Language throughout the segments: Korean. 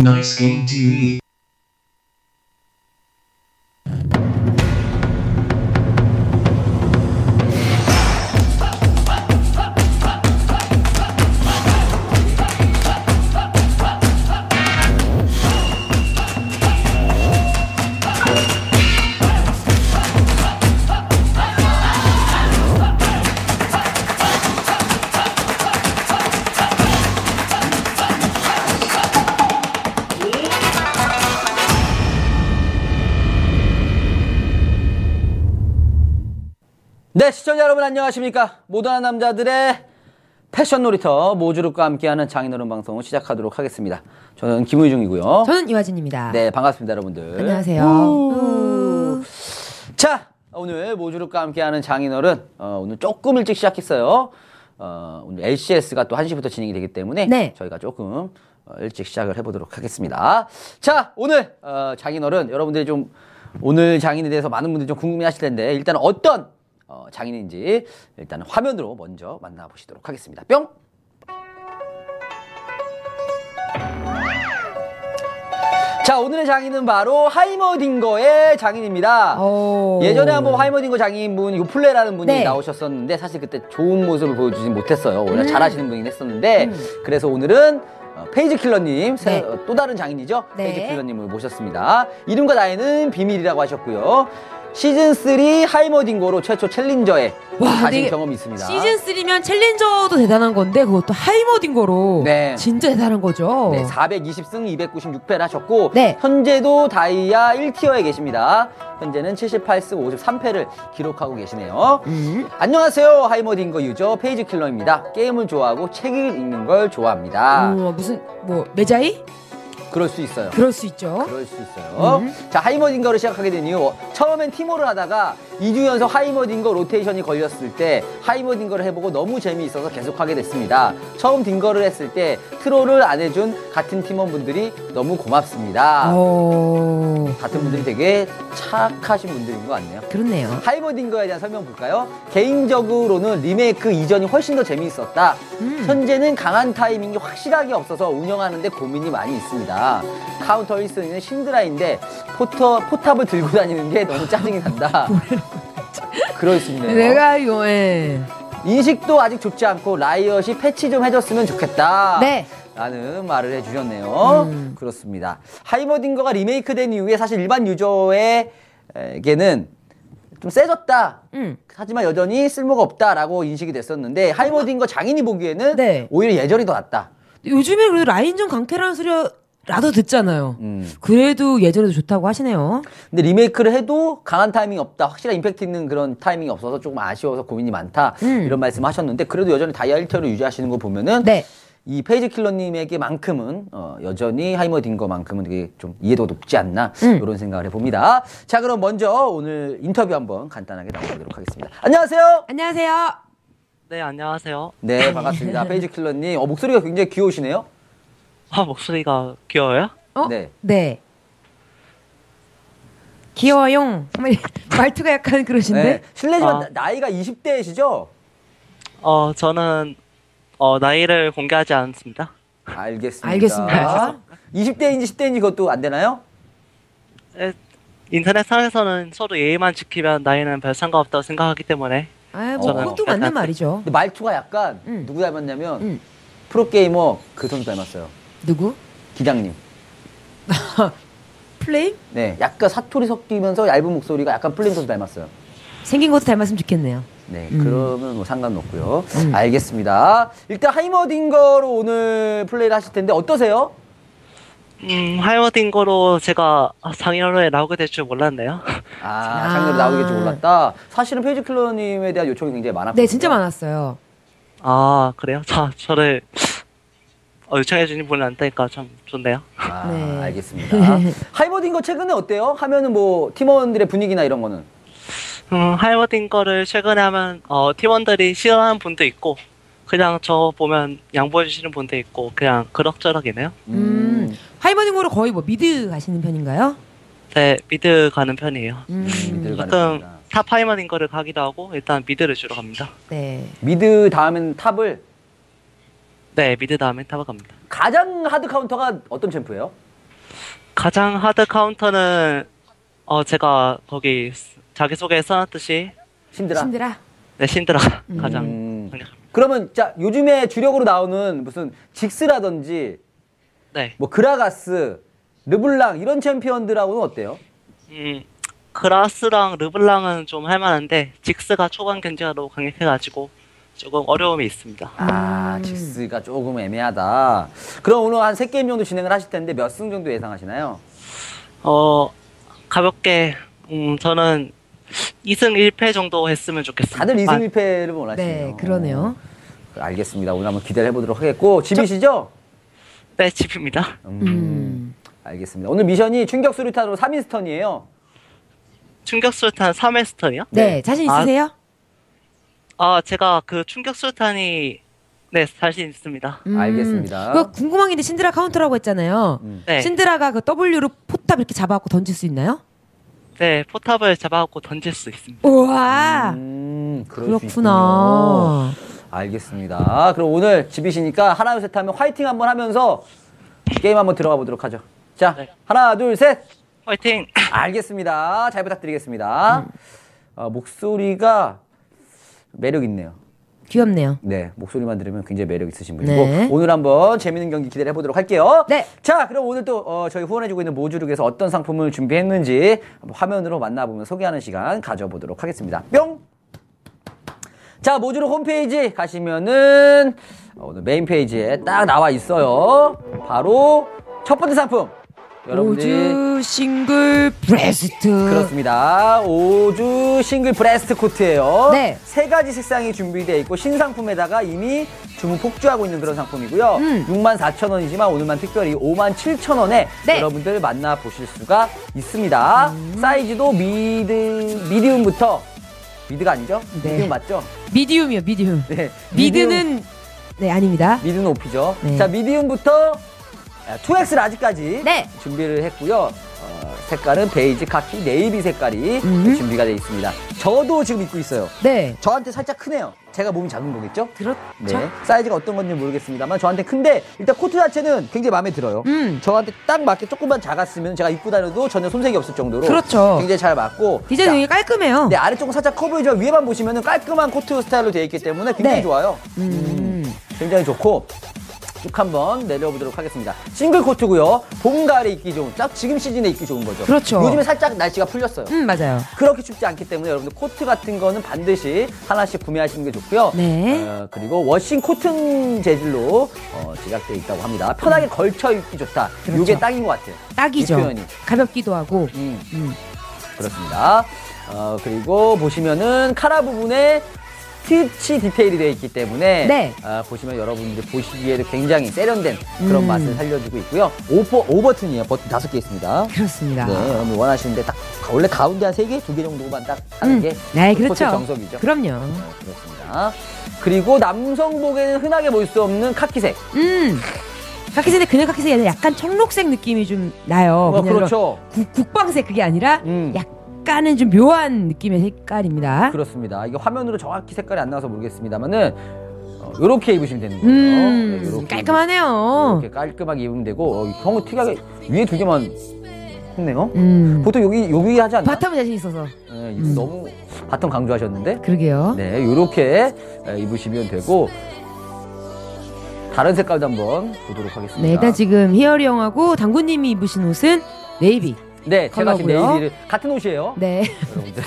Nice Game TV. 네, 시청자 여러분 안녕하십니까? 모던한 남자들의 패션 놀이터 모주룩과 함께하는 장인어른 방송 시작하도록 하겠습니다. 저는 김우중이고요. 저는 유아진입니다. 네, 반갑습니다, 여러분들. 안녕하세요. 우. 자, 오늘 모주룩과 함께하는 장인어른 어, 오늘 조금 일찍 시작했어요. 어, 오늘 LCS가 또 1시부터 진행이 되기 때문에 네. 저희가 조금 어, 일찍 시작을 해보도록 하겠습니다. 자, 오늘 어, 장인어른 여러분들이 좀 오늘 장인에 대해서 많은 분들이 좀 궁금해하실 텐데 일단 어떤 어, 장인인지 일단 화면으로 먼저 만나보시도록 하겠습니다. 뿅. 자, 오늘의 장인은 바로 하이머딩거의 장인입니다. 오. 예전에 한번 하이머딩거 장인분 요플레라는 분이 네. 나오셨었는데 사실 그때 좋은 모습을 보여주진 못했어요. 음. 원래 잘하시는 분이긴 했었는데 그래서 오늘은 어, 페이지 킬러님 새- 네. 어, 또 다른 장인이죠. 네. 페이지 킬러님을 모셨습니다. 이름과 나이는 비밀이라고 하셨고요. 시즌 3 하이머딩거로 최초 챌린저에 가신 근데 경험이 있습니다. 시즌 3면 챌린저도 대단한 건데 그것도 하이머딩 거로 네. 진짜 대단한 거죠. 네, 420승 296패를 하셨고 네. 현재도 다이아 1티어에 계십니다. 현재는 78승 53패를 기록하고 계시네요. 음. 안녕하세요. 하이머딩거 유저 페이지 킬러입니다. 게임을 좋아하고 책을 읽는 걸 좋아합니다. 어, 무슨 뭐 매자이? 그럴 수 있어요. 그럴 수 있죠. 그럴 수 있어요. 음. 자, 하이머딩거를 시작하게 된 이유. 처음엔 티모를 하다가 2주 연속 하이머딩거 로테이션이 걸렸을 때 하이머딩거를 해보고 너무 재미있어서 계속하게 됐습니다. 처음 딩거를 했을 때 트롤을 안 해준 같은 팀원분들이 너무 고맙습니다. 어. 같은 분들이 되게 착하신 분들인 것 같네요. 그렇네요. 하이머딩거에 대한 설명 볼까요? 개인적으로는 리메이크 이전이 훨씬 더 재미있었다. 음. 현재는 강한 타이밍이 확실하게 없어서 운영하는데 고민이 많이 있습니다. 카운터 1순위는 신드라인데 포터, 포탑을 들고 다니는 게 너무 짜증이 난다. 그럴 수 있네요. 내가 이거 예. 인식도 아직 좋지 않고 라이엇이 패치 좀 해줬으면 좋겠다. 네. 라는 말을 해주셨네요. 음. 그렇습니다. 하이머딩거가 리메이크된 이후에 사실 일반 유저에게는 좀 세졌다. 음. 하지만 여전히 쓸모가 없다라고 인식이 됐었는데 하이머딩거 장인이 보기에는 네. 오히려 예전이 더 낫다. 요즘에 그래도 라인전 강캐라는 소리 라도 듣잖아요. 음. 그래도 예전에도 좋다고 하시네요. 근데 리메이크를 해도 강한 타이밍이 없다. 확실한 임팩트 있는 그런 타이밍이 없어서 조금 아쉬워서 고민이 많다. 음. 이런 말씀 하셨는데 그래도 여전히 다이아 1티어를 유지하시는 거 보면은 네. 이 페이지 킬러님에게만큼은 어, 여전히 하이머딩거만큼은 되게 좀 이해도가 높지 않나 음. 이런 생각을 해봅니다. 자 그럼 먼저 오늘 인터뷰 한번 간단하게 나눠보도록 하겠습니다. 안녕하세요. 안녕하세요. 네, 안녕하세요. 네 반갑습니다. 페이지 킬러님 어, 목소리가 굉장히 귀여우시네요. 아, 목소리가 귀여워요? 어? 네. 네. 귀여워용. 말투가 약간 그러신데. 네. 실례지만 아. 나- 나이가 20대이시죠? 어, 저는 어, 나이를 공개하지 않습니다. 알겠습니다. 알겠습니다. 20대인지 10대인지 그것도 안 되나요? 에, 인터넷상에서는 서로 예의만 지키면 나이는 별 상관없다고 생각하기 때문에 아, 뭐 그것도 맞는 말이죠. 말투가 약간 음. 누구 닮았냐면 음. 프로게이머 그 선수 닮았어요. 누구? 기장님. 플레임? 네, 약간 사투리 섞이면서 얇은 목소리가 약간 플레임 선수 닮았어요. 생긴 것도 닮았으면 좋겠네요. 네, 음. 그러면 뭐 상관없고요. 음. 알겠습니다. 일단 하이머딩거로 오늘 플레이를 하실 텐데 어떠세요? 음, 하이머딩거로 제가 장인어른에 나오게 될 줄 몰랐네요. 아, 아. 장르로 나오게 줄 몰랐다. 사실은 페이지 킬러님에 대한 요청이 굉장히 많았거든요. 네, 진짜 많았어요. 아, 그래요? 자, 저를 어, 요청해주신 분이 안다니까 참 좋네요. 아, 네. 알겠습니다. 하이머딩거 최근에 어때요? 하면은 뭐 팀원들의 분위기나 이런 거는 음, 하이머딩거를 최근에 하면 어, 팀원들이 싫어하는 분도 있고 그냥 저 보면 양보해주시는 분도 있고 그냥 그럭저럭이네요. 음. 하이머닝으로 거의 뭐 미드 가시는 편인가요? 네, 미드 가는 편이에요. 음. 가는 가끔. 탑 하이머딩거를 가기도 하고 일단 미드를 주로 갑니다. 네. 미드 다음엔 탑을 네, 미드 다음에 탑을 갑니다. 가장 하드 카운터가 어떤 챔프예요? 가장 하드 카운터는 어 제가 거기 자기 소개에 써놨듯이 신드라. 신들아. 네 신드라 음. 가장 음. 강력합니다. 그러면 자 요즘에 주력으로 나오는 무슨 직스라든지 네. 뭐 그라가스, 르블랑 이런 챔피언들하고는 어때요? 음 그라스랑 르블랑은 좀 할만한데 직스가 초반 견제가 너무 강력해가지고 조금 어려움이 있습니다. 아, 음. 직스가 조금 애매하다. 그럼 오늘 한세 게임 정도 진행을 하실 텐데 몇 승 정도 예상하시나요? 어 가볍게 음 저는 2승 1패 정도 했으면 좋겠습니다. 다들 2승 아, 1패를 원하시네요. 네, 그러네요. 어, 알겠습니다. 오늘 한번 기대를 해보도록 하겠고 집이시죠? 네 집입니다. 음, 음. 알겠습니다. 오늘 미션이 충격 수류탄으로 3인 스턴이에요. 충격 수류탄 3회 스턴이요? 네, 네. 자신 아, 있으세요? 아 제가 그 충격 수류탄이 네 자신 있습니다. 음. 알겠습니다. 그거 궁금한 게 있는데 신드라 카운터라고 했잖아요. 음. 네, 신드라가 그 W로 포탑 이렇게 잡아갖고 던질 수 있나요? 네 포탑을 잡아갖고 던질 수 있습니다. 우와. 음. 그렇구나. 알겠습니다. 그럼 오늘 집이시니까 하나 둘 셋 하면 화이팅 한번 하면서 게임 한번 들어가 보도록 하죠. 자, 네. 하나 둘 셋. 화이팅! 알겠습니다. 잘 부탁드리겠습니다. 어, 목소리가 매력 있네요. 귀엽네요. 네, 목소리만 들으면 굉장히 매력 있으신 분이고 네. 오늘 한번 재밌는 경기 기대를 해보도록 할게요. 네. 자, 그럼 오늘 또 어, 저희 후원해주고 있는 모주룩에서 어떤 상품을 준비했는지 화면으로 만나보면 소개하는 시간 가져보도록 하겠습니다. 뿅. 자, 모주룩 홈페이지 가시면은 어, 오늘 메인 페이지에 딱 나와 있어요. 바로 첫 번째 상품. 여러분들이 오주 싱글 브레스트. 그렇습니다. 오주 싱글 브레스트 코트예요. 네. 세 가지 색상이 준비되어 있고 신상품에다가 이미 주문 폭주하고 있는 그런 상품이고요. 음. 6만 4천 원이지만 오늘만 특별히 5만 7천 원에 네. 여러분들 만나 보실 수가 있습니다. 음. 사이즈도 미드 미디움부터 미드가 아니죠? 네. 미디움 맞죠? 미디움이요, 미디움. 네. 미드는 네 아닙니다. 미드는 오피죠. 네. 자, 미디움부터 2X 라지까지 네. 준비를 했고요. 어, 색깔은 베이지, 카키, 네이비 색깔이 음. 준비가 되어 있습니다. 저도 지금 입고 있어요. 네. 저한테 살짝 크네요. 제가 몸이 작은 거겠죠? 그렇죠. 네. 사이즈가 어떤 건지 모르겠습니다만 저한테 큰데 일단 코트 자체는 굉장히 마음에 들어요. 음. 저한테 딱 맞게 조금만 작았으면 제가 입고 다녀도 전혀 손색이 없을 정도로 그렇죠. 굉장히 잘 맞고 디자인 자, 깔끔해요. 네, 아래쪽은 살짝 커브이죠. 위에만 보시면은 깔끔한 코트 스타일로 되어 있기 때문에 굉장히 네. 좋아요. 음. 굉장히 좋고 쭉 한번 내려보도록 하겠습니다. 싱글 코트고요. 봄, 가을에 입기 좋은, 딱 지금 시즌에 입기 좋은 거죠. 그렇죠. 요즘에 살짝 날씨가 풀렸어요. 음, 맞아요. 그렇게 춥지 않기 때문에 여러분들 코트 같은 거는 반드시 하나씩 구매하시는 게 좋고요. 네. 어, 그리고 워싱 코튼 재질로 어, 제작되어 있다고 합니다. 편하게 걸쳐 입기 좋다. 그렇죠. 이게 딱인 것 같아요. 딱이죠. 이 표현이. 가볍기도 하고. 음, 음. 그렇습니다. 어, 그리고 보시면은 카라 부분에 스티치 디테일이 되어 있기 때문에 네. 아, 보시면 여러분들 보시기에도 굉장히 세련된 그런 음. 맛을 살려주고 있고요. 오버, 오버튼이에요. 버튼 다섯 개 있습니다. 그렇습니다. 네, 여러분 원하시는데 딱 원래 가운데 한 세 개, 두 개 정도만 딱 하는 음. 게 네, 코트 그렇죠. 정석이죠. 그럼요. 네, 그렇습니다. 그리고 남성복에는 흔하게 볼 수 없는 카키색. 음. 카키색인데 그냥 카키색이 아니라 약간 청록색 느낌이 좀 나요. 어, 그렇죠. 국, 국방색 그게 아니라 음. 약간 은 좀 묘한 느낌의 색깔입니다. 그렇습니다. 이게 화면으로 정확히 색깔이 안 나와서 모르겠습니다만은 어, 이렇게 입으시면 되는 거예요. 음, 네, 요렇게 깔끔하네요. 이렇게 깔끔하게 입으면 되고 어, 형은 특이하게 위에 두 개만 했네요. 음. 보통 여기 여기 하지 않나? 바텀 자신 있어서. 네, 음. 너무 바텀 강조하셨는데. 그러게요. 네, 이렇게 입으시면 되고 다른 색깔도 한번 보도록 하겠습니다. 네, 일단 지금 희열이 형하고 당구님이 입으신 옷은 네이비. 네, 제가 지금 컬러고요. 네이비를 같은 옷이에요. 네. 여러분들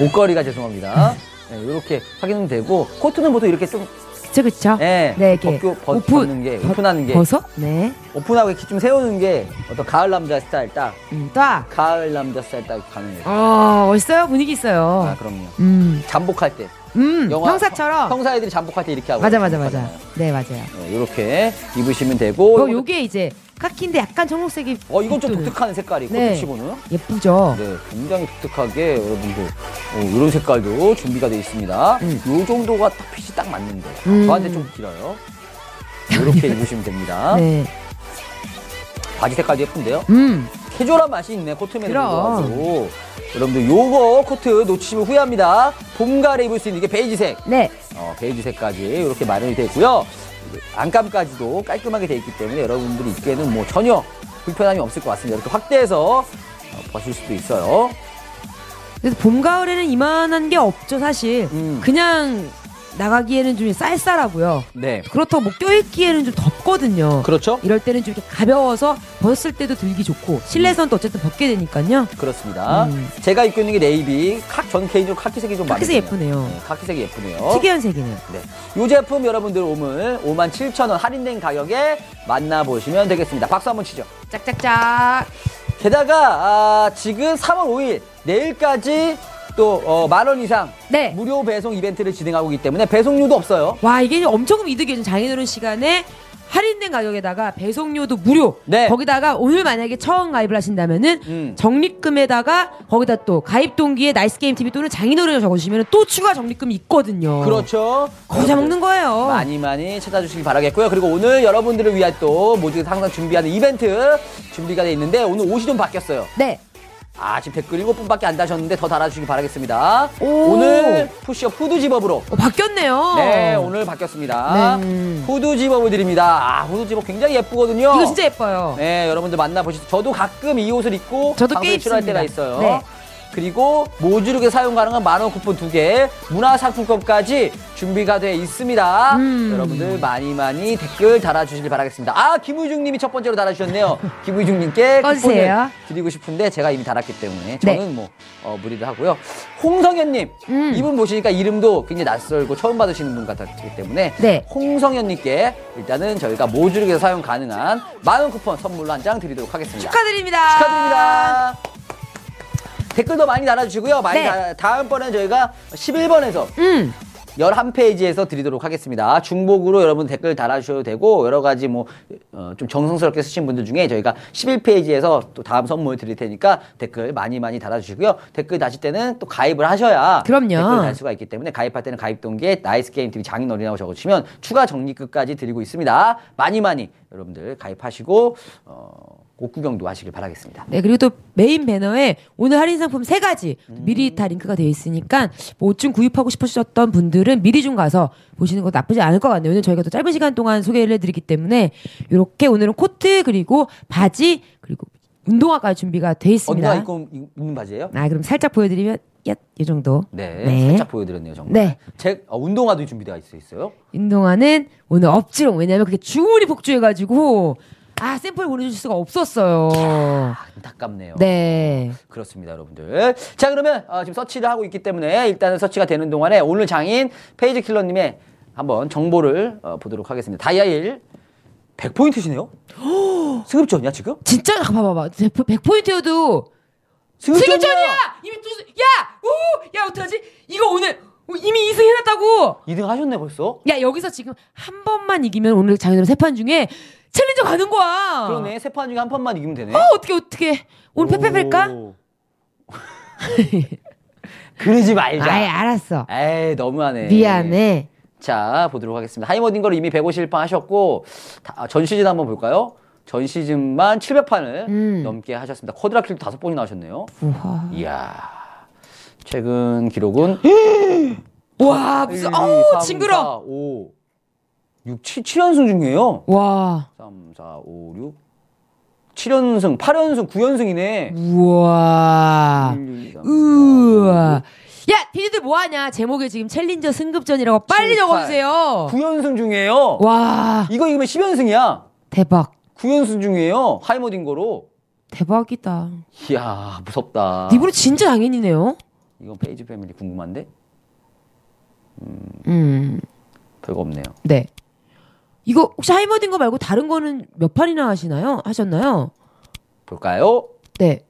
옷걸이가 죄송합니다. 네, 이렇게 확인하면 되고 코트는 보통 이렇게 좀 그쵸, 그쵸. 네, 네, 이렇게 벗겨, 벗, 오픈. 벗는 게 오픈하는 게 버섯? 네. 오픈하고 이렇게 좀 세우는 게 어떤 가을 남자 스타일 딱 음, 딱. 가을 남자 스타일 딱 가는 거. 어, 멋있어요. 분위기 있어요. 아 그럼요. 음. 잠복할 때 음, 형사처럼. 형사 애들이 잠복할 때 이렇게 하고 맞아, 맞아, 맞아. 잠복하잖아요. 네, 맞아요. 네, 이렇게 입으시면 되고 어, 요게 이제 카키인데 약간 청록색이. 어 이건 좀. 독특한 색깔이 네. 코트치고는 예쁘죠? 네 굉장히 독특하게 여러분들 어, 이런 색깔도 준비가 되어 있습니다. 음. 요 정도가 딱 핏이 딱 맞는데 음. 저한테 좀 길어요. 이렇게 입으시면 됩니다. 네. 바지 색깔도 예쁜데요. 음. 캐주얼한 맛이 있네 코트맨으로 그럼. 아주 여러분들 요거 코트 놓치시면 후회합니다. 봄, 가을에 입을 수 있는 이게 베이지색. 네. 어, 베이지색까지 이렇게 마련이 되어 있고요. 안감까지도 깔끔하게 되어 있기 때문에 여러분들이 입기에는 뭐 전혀 불편함이 없을 것 같습니다. 이렇게 확대해서 어, 벗을 수도 있어요. 그래서 봄 가을에는 이만한 게 없죠 사실. 음. 그냥 나가기에는 좀 쌀쌀하고요. 네. 그렇다고 뭐 껴입기에는 좀 덥거든요. 그렇죠? 이럴 때는 좀 이렇게 가벼워서 벗을 때도 들기 좋고 실내선 또 어쨌든 벗게 되니까요. 그렇습니다. 음. 제가 입고 있는 게 네이비, 카, 전 개인적으로 카키색이 좀 카키색. 예쁘네요. 네, 카키색이 예쁘네요. 특이한 색이네요. 네. 이 제품 여러분들 오늘 57,000원 할인된 가격에 만나보시면 되겠습니다. 박수 한번 치죠. 짝짝짝. 게다가 아, 지금 3월 5일 내일까지 또 어, 만원 이상 네. 무료 배송 이벤트를 진행하고 있기 때문에 배송료도 없어요. 와 이게 엄청 이득이죠. 장인어른 시간에 할인된 가격에다가 배송료도 무료. 네. 거기다가 오늘 만약에 처음 가입을 하신다면은 음. 적립금에다가 거기다 또 가입 동기에 나이스 게임 TV 또는 장인어른을 적어주시면 또 추가 적립금이 있거든요. 그렇죠. 거기서 먹는 거예요. 많이 많이 찾아주시기 바라겠고요. 그리고 오늘 여러분들을 위한 또 모두가 항상 준비하는 이벤트 준비가 돼 있는데 오늘 옷이 좀 바뀌었어요. 네. 아 지금 댓글 7분밖에 안 다셨는데 더 달아주시기 바라겠습니다. 오. 오늘 푸시업 후드 집업으로 어, 바뀌었네요. 네 오늘 바뀌었습니다. 네. 후드 집업을 드립니다. 아 후드 집업 굉장히 예쁘거든요. 이거 진짜 예뻐요. 네, 여러분들 만나보시죠. 저도 가끔 이 옷을 입고 저도 방송에 꽤 출연할 때가 입습니다. 있어요. 네. 그리고 모주룩에 사용 가능한 만원 쿠폰 두 개, 문화상품권까지 준비가 돼 있습니다. 음. 여러분들 많이 많이 댓글 달아주시길 바라겠습니다. 아, 김우중님이 첫 번째로 달아주셨네요. 김우중님께 꺼주세요. 쿠폰을 드리고 싶은데 제가 이미 달았기 때문에 저는 네. 뭐 어, 무리를 하고요. 홍성현님, 음. 이분 보시니까 이름도 굉장히 낯설고 처음 받으시는 분 같았기 때문에 네. 홍성현님께 일단은 저희가 모주룩에서 사용 가능한 만원 쿠폰 선물로 한 장 드리도록 하겠습니다. 축하드립니다. 축하드립니다. 댓글도 많이 달아주시고요. 많이 네. 다, 다음번엔 저희가 11번에서 음. 11페이지에서 드리도록 하겠습니다. 중복으로 여러분 댓글 달아주셔도 되고, 여러 가지 뭐, 어, 좀 정성스럽게 쓰신 분들 중에 저희가 11페이지에서 또 다음 선물 드릴 테니까 댓글 많이 많이 달아주시고요. 댓글 다실 때는 또 가입을 하셔야. 그럼요. 댓글 달 수가 있기 때문에 가입할 때는 가입 동기에 나이스 게임TV 장인 어린이라고 적어주시면 추가 적립금까지 드리고 있습니다. 많이 많이 여러분들 가입하시고, 어, 옷 구경도 하시길 바라겠습니다. 네, 그리고 또 메인 배너에 오늘 할인 상품 세 가지 미리 다 링크가 되어 있으니까 뭐 옷 좀 구입하고 싶으셨던 분들은 미리 좀 가서 보시는 것도 나쁘지 않을 것 같네요. 오늘 저희가 또 짧은 시간 동안 소개를 해드리기 때문에 이렇게 오늘은 코트 그리고 바지 그리고 운동화까지 준비가 돼 있습니다. 언니가 입고 입는 바지예요? 아, 그럼 살짝 보여드리면 야, 이 정도. 네, 살짝 보여드렸네요 정말. 네. 제 어, 운동화도 준비되어 있어 있어요. 운동화는 오늘 없지롱. 왜냐면 그게 주문이 폭주해가지고 아 샘플 보내줄 수가 없었어요. 안타깝네요. 네. 그렇습니다, 여러분들. 자, 그러면 어, 지금 서치를 하고 있기 때문에 일단은 서치가 되는 동안에 오늘 장인 페이지 킬러님의 한번 정보를 어, 보도록 하겠습니다. 다이아일 100포인트시네요? 승급전이야 지금? 진짜 봐봐봐. 100포인트여도 승급전이야! 승급전이야! 이미 두, 야! 우! 야, 어떡하지? 이거 오늘 이미 2승 해놨다고! 2등 하셨네 벌써? 야, 여기서 지금 한 번만 이기면 오늘 장인어른 세판 중에 챌린저 가는 거야! 그러네. 세 판 중에 한 판만 이기면 되네. 어, 어떻게, 어떻게. 오늘 패패 팰까? 오. 그러지 말자. 아이, 알았어. 에이, 너무하네. 미안해. 자, 보도록 하겠습니다. 하이머딩 거를 이미 151판 하셨고, 다- 아, 전 시즌 한번 볼까요? 전 시즌만 700판을 음. 넘게 하셨습니다. 쿼드라킬도 다섯 번이나 하셨네요. 우와. 이야. 최근 기록은 와, 무슨, 어우, 징그러! 5, 6, 7, 7연승 중이에요. 와. 3, 4, 5, 6, 7연승, 8연승, 9연승이네. 우와. 1, 2, 3, 우와. 야, 피디들 뭐하냐? 제목에 지금 챌린저 승급전이라고 빨리 칠, 적어주세요. 9연승 중이에요. 와, 이거 이기면 10연승이야. 대박. 9연승 중이에요. 하이머딩 거로. 대박이다. 이야, 무섭다. 니브로 진짜 장인이네요. 이건 페이지 패밀리 궁금한데? 음, 별거 없네요. 네. 이거 혹시 하이머딩 거 말고 다른 거는 몇 판이나 하시나요? 하셨나요? 볼까요? 네.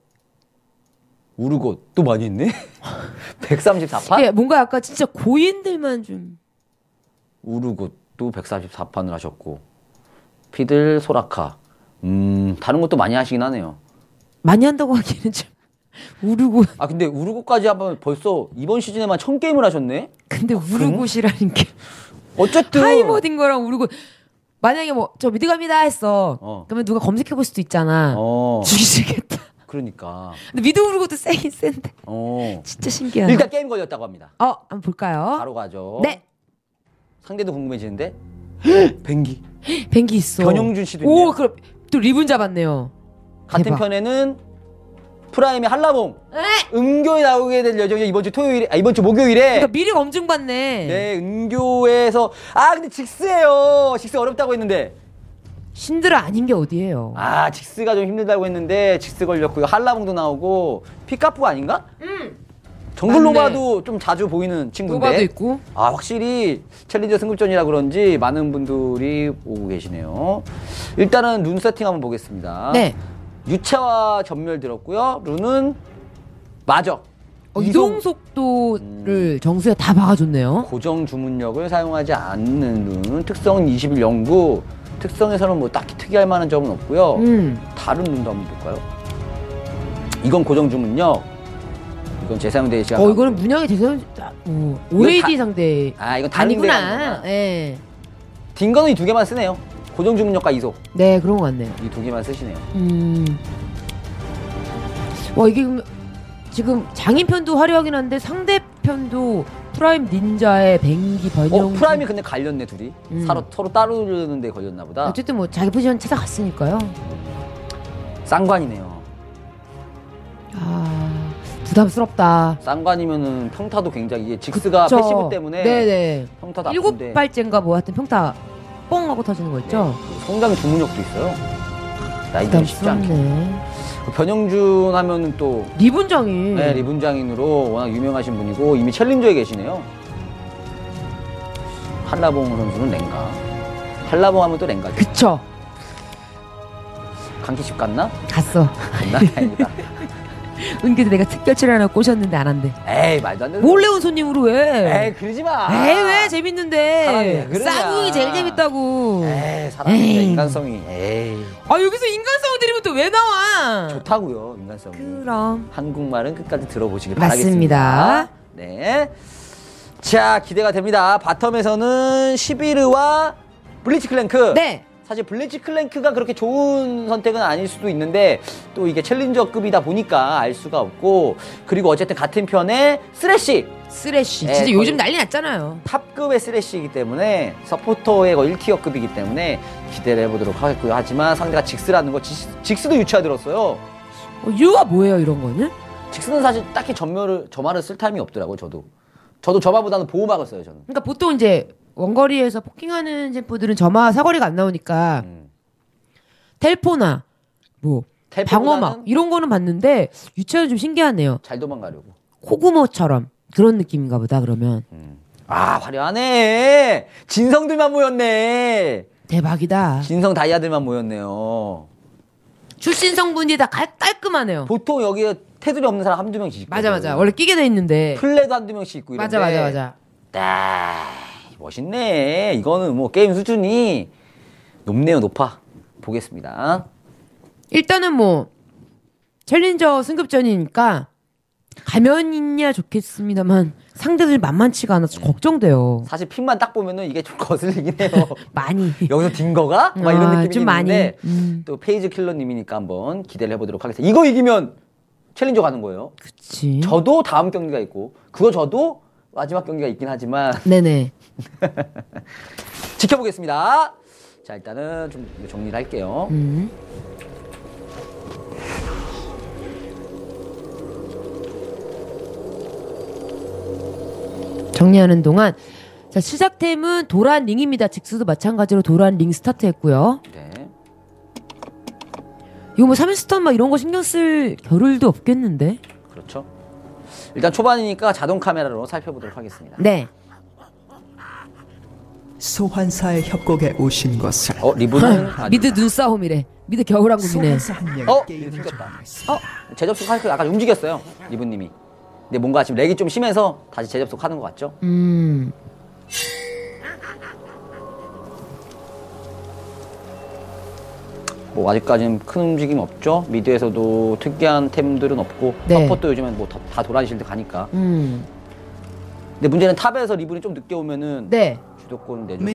우르고 또 많이 했네? 134판? 예, 뭔가 약간 진짜 고인들만 좀. 우르고도 144판을 하셨고 피들 소라카 음 다른 것도 많이 하시긴 하네요 많이 한다고 하기에는 좀 우르고. 아 근데 우르고까지 한번 벌써 이번 시즌에만 1000게임을 하셨네 근데 우르고시라는 게. 어쨌든 하이머딩 거랑 우르고. 만약에 뭐, 저 미드 갑니다 했어. 어. 그러면 누가 검색해 볼 수도 있잖아. 어 죽이시겠다. 그러니까. 근데 미드 오르고 도 세긴 센데. 어. 진짜 신기하다. 일단 게임 걸렸다고 합니다. 어, 한번 볼까요? 바로 가죠. 네. 상대도 궁금해지는데. 뱅기. 뱅기 있어. 변영준 씨도 오, 있네요. 그럼 또 리본 잡았네요. 같은 대박. 편에는 프라임의 한라봉. 에? 은교에 나오게 될 예정이에요. 이번 주 토요일에, 아, 이번 주 목요일에. 그러니까 미리 검증 받네. 네, 은교에서. 아, 근데 직스예요. 직스 어렵다고 했는데. 신드라 아닌 게 어디예요? 아, 직스가 좀 힘들다고 했는데, 직스 걸렸고요. 한라봉도 나오고, 피카푸 아닌가? 음. 정글로바도 좀 자주 보이는 친구인데. 노바도 있고. 아, 확실히 챌린저 승급전이라 그런지 많은 분들이 오고 계시네요. 일단은 룬 세팅 한번 보겠습니다. 네. 유채화 전멸 들었고요. 룬은 마적. 어, 이동 속도를 정수에 다 박아줬네요. 고정 주문력을 사용하지 않는 룬. 특성 21 연구. 특성에서는 뭐 딱히 특이할 만한 점은 없고요. 음. 다른 룬도 한번 볼까요? 이건 고정 주문력. 이건 재사용 대기 시간. 어, 이거는 문양의 대선, 오, OAD 다- 상대. 아, 이건 다른 데가 아니구나. 아니구나. 예. 딘 거는 이 두 개만 쓰네요. 고정 주문력과 이속. 네, 그런 것 같네요. 이 두 개만 쓰시네요. 음. 와, 이게 그럼 지금 장인편도 화려하긴 한데 상대편도 프라임 닌자의 뱅기. 어, 프라임이 근데 갈렸네, 둘이. 음. 서로, 서로 따로 르는데 걸렸나 보다. 어쨌든 뭐 자기 포지션 찾아갔으니까요. 쌍관이네요. 아, 부담스럽다. 쌍관이면은 평타도 굉장히 이게 직스가 그쵸. 패시브 때문에 네네. 평타도 일곱 아픈데 발째인가 뭐 하여튼 평타 뻥 하고 터지는 거 있죠? 네, 성장 주문력도 있어요. 나이도 쉽지 않게. 부담스럽네. 그 변영준 하면은 또 리본장이. 네, 리분 장인으로 워낙 유명하신 분이고 이미 챌린저에 계시네요. 한라봉 선수는 랭가. 한라봉 하면 또 랭가죠. 그쵸. 강키집 갔나? 갔어. 갔나? 다행이다. 은근히 내가 특별 출연하나 꼬셨는데 안 한대. 에이 말도 안 되는. 몰래 온 손님으로 왜? 에이 그러지 마. 에이 왜 재밌는데. 싸구이 제일 재밌다고 에이 사람. 인간성이. 에이 아 여기서 인간성 드리면 또 왜 나와 좋다고요 인간성이. 그럼 한국말은 끝까지 들어보시길 맞습니다. 바라겠습니다. 네. 자, 기대가 됩니다. 바텀에서는 시비르와 블리치 클랭크. 네 사실 블리치 클랭크가 그렇게 좋은 선택은 아닐 수도 있는데 또 이게 챌린저급이다 보니까 알 수가 없고 그리고 어쨌든 같은 편에 쓰레쉬 쓰레쉬 네, 진짜 요즘 난리 났잖아요 탑급의 쓰레쉬이기 때문에 서포터의 거의 1티어급이기 때문에 기대를 해보도록 하겠고요. 하지만 상대가 직스라는 거 직- 직스도 유치하 들었어요. 어, 이유가 뭐예요 이런 거는? 직스는 사실 딱히 전멸을 점화를 쓸 타임이 없더라고요. 저도 저도 점화보다는 보호막을 써요. 저는. 그러니까 보통 이제 원거리에서 포킹하는 챔프들은 점화 사거리가 안 나오니까 음. 텔포나 뭐 방어막 이런 거는 봤는데 유치원은 좀 신기하네요 잘 도망가려고. 코구모처럼 그런 느낌인가 보다 그러면 아 화려하네. 진성들만 모였네. 대박이다 진성 다이아들만 모였네요. 출신 성분이 다 깔, 깔끔하네요 보통 여기에 테두리 없는 사람 한두 명씩 있고. 맞아 맞아 원래 끼게 돼 있는데 플레도 한두 명씩 있고 이런데. 맞아 맞아 맞아 딱 멋있네. 이거는 뭐 게임 수준이 높네요, 높아. 보겠습니다. 일단은 뭐 챌린저 승급전이니까 가면 있냐 좋겠습니다만 상대들이 만만치가 않아서 좀 걱정돼요 사실 핀만 딱 보면은 이게 좀 거슬리긴 해요. 많이 여기서 딘 거가? 막 이런 아, 느낌이 좀. 있는데 음. 또 페이즈 킬러님이니까 한번 기대를 해보도록 하겠습니다. 이거 이기면 챌린저 가는 거예요. 그치 저도 다음 경기가 있고 그거 저도 마지막 경기가 있긴 하지만 네네 지켜보겠습니다. 자 일단은 좀 정리를 할게요. 음. 정리하는 동안 자 시작템은 도란 링입니다. 직수도 마찬가지로 도란 링 스타트했고요. 네. 이거 뭐 3인 스턴 막 이런 거 신경 쓸 겨를도 없겠는데? 그렇죠. 일단 초반이니까 자동 카메라로 살펴보도록 하겠습니다. 네. 소환사의 협곡에 오신 것을 어 리본은 아, 미드 눈싸움이래. 미드 겨울왕국이네. 소환사 한 명이 어? 게임을 생겼다. 종료했습니다. 어 재접속 할거 약간 움직였어요 리본님이. 근데 뭔가 지금 렉이 좀 심해서 다시 재접속하는 것 같죠? 음. 뭐 아직까지는 큰 움직임 없죠. 미드에서도 특이한 템들은 없고 네. 서폿도 요즘엔 뭐다 도란 실드 가니까. 음. 근데 문제는 탑에서 리본이 좀 늦게 오면은 네. 주도권 내줘.